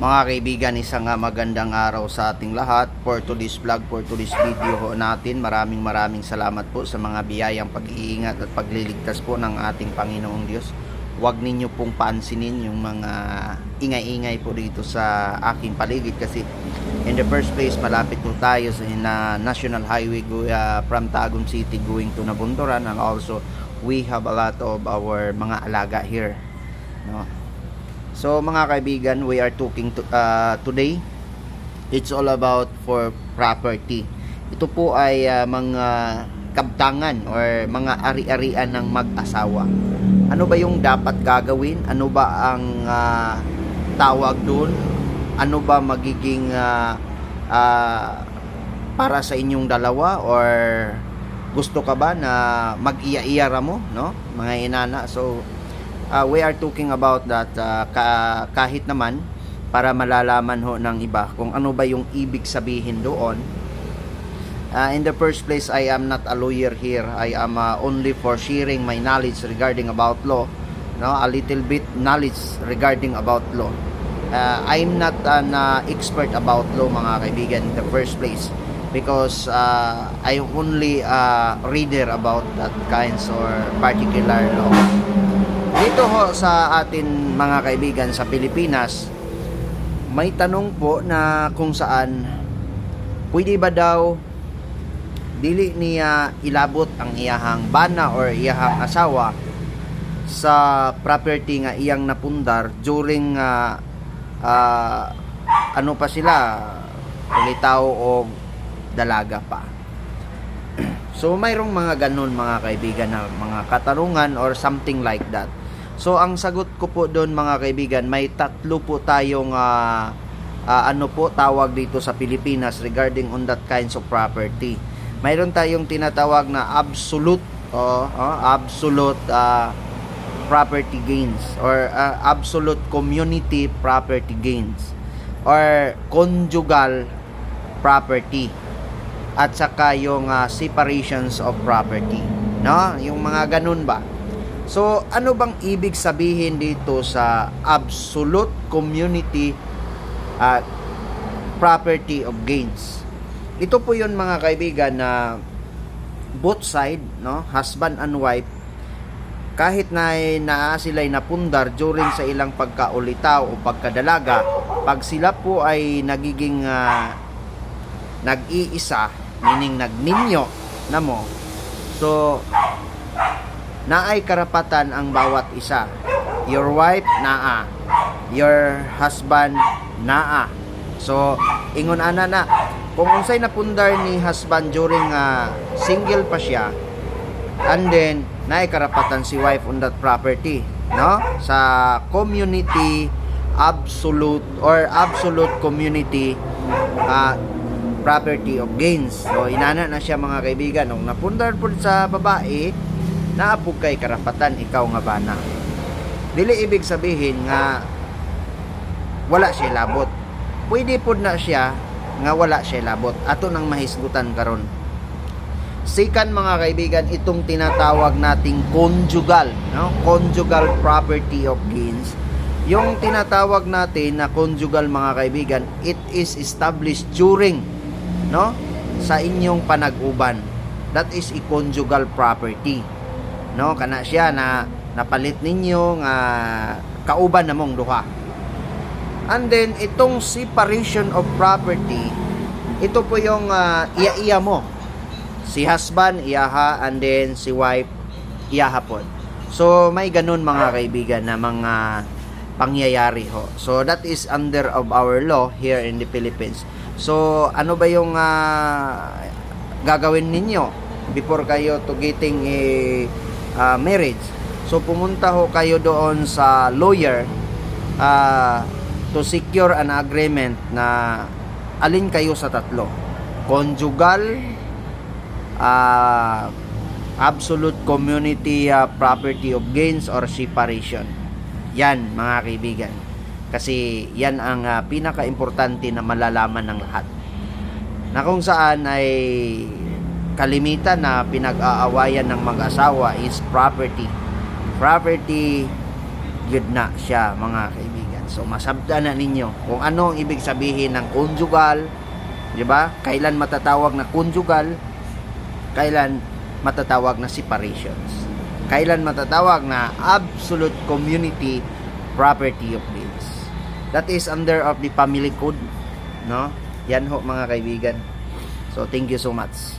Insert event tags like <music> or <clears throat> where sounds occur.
Mga kaibigan, isang magandang araw sa ating lahat for today's vlog, for today's video ho natin. Maraming maraming salamat po sa mga biyayang pag-iingat at pagliligtas po ng ating Panginoong Diyos. Huwag ninyo pong pansinin yung mga ingay-ingay po dito sa aking paligid kasi in the first place malapit po tayo sa na National Highway ah, from Tagum City going to Nabunturan and also we have a lot of our mga alaga here. No? So mga kaibigan, we are talking to, uh, today. It's all about for property. Ito po ay uh, mga kabtangan or mga ari-arian ng mag-asawa. Ano ba yung dapat gagawin? Ano ba ang uh, tawag doon? Ano ba magiging uh, uh, para sa inyong dalawa or gusto ka ba na mag-iya-iyara mo, no? Mga inana. So, uh, we are talking about that uh, ka- kahit naman para malalaman ho ng iba kung ano ba yung ibig sabihin doon. Uh, in the first place, I am not a lawyer here. I am uh, only for sharing my knowledge regarding about law. No, a little bit knowledge regarding about law. Uh, I'm not an uh, expert about law mga kaibigan in the first place because uh, I'm only a reader about that kinds or particular law. Dito ho sa atin mga kaibigan sa Pilipinas, may tanong po na kung saan pwede ba daw dili niya ilabot ang iyahang bana or iyahang asawa sa property nga iyang napundar during ah, ah, ano pa sila ulitaw o dalaga pa. <clears throat> So mayroong mga ganun mga kaibigan na mga katarungan or something like that. So ang sagot ko po doon mga kaibigan, may tatlo po tayong ah, ah, ano po tawag dito sa Pilipinas regarding on that kinds of property. Mayroon tayong tinatawag na absolute oh, oh, absolute ah, property gains or ah, absolute community property gains or conjugal property at saka yung ah, separations of property. No? Yung mga ganun ba so ano bang ibig sabihin dito sa absolute community ah, property of gains ito po yun mga kaibigan na both side no husband and wife kahit na na sila'y napundar during sa ilang pagkaulitaw o pagkadalaga pag sila po ay nagiging ah, nag-iisa, meaning nagninyo na mo. So, naay karapatan ang bawat isa. Your wife, naa. Your husband, naa. So, ingon ana na, kung unsay napundar ni husband during ah, single pa siya, and then, naay karapatan si wife on that property. No? Sa community, absolute, or absolute community, ah, property of gains. So, inana na siya mga kaibigan. Nung napundar po sa babae, naapog kay karapatan, ikaw nga bana. Dili ibig sabihin nga wala siya labot. Pwede po na siya nga wala siya labot. Ato nang mahisgutan karon. Sikan mga kaibigan, itong tinatawag nating conjugal, no? Conjugal property of gains. Yung tinatawag natin na conjugal mga kaibigan, it is established during no sa inyong panag-uban that is a conjugal property no kana siya na napalit ninyo nga kauban namong duha. And then itong separation of property ito po yung ah, iya-iya mo. Si husband iyaha and then si wife iyaha po. So may ganun mga kaibigan na mga pangyayari ho. So that is under of our law here in the Philippines. So, ano ba yung ah, gagawin ninyo before kayo to getting a ah, marriage? So, pumunta ho kayo doon sa lawyer ah, to secure an agreement na alin kayo sa tatlo. Conjugal, ah, absolute community ah, property of gains or separation. Yan, mga kaibigan. Kasi yan ang ah, pinaka-importante na malalaman ng lahat. Na kung saan ay kalimitan na pinag-aawayan ng mag-asawa is property. Property, yun na siya mga kaibigan. So masabda na ninyo kung ano ang ibig sabihin ng conjugal, 'di ba? Kailan matatawag na conjugal, kailan matatawag na separations. Kailan matatawag na absolute community property of wills. That is under of the family code, no? Yan ho mga kaibigan. So thank you so much.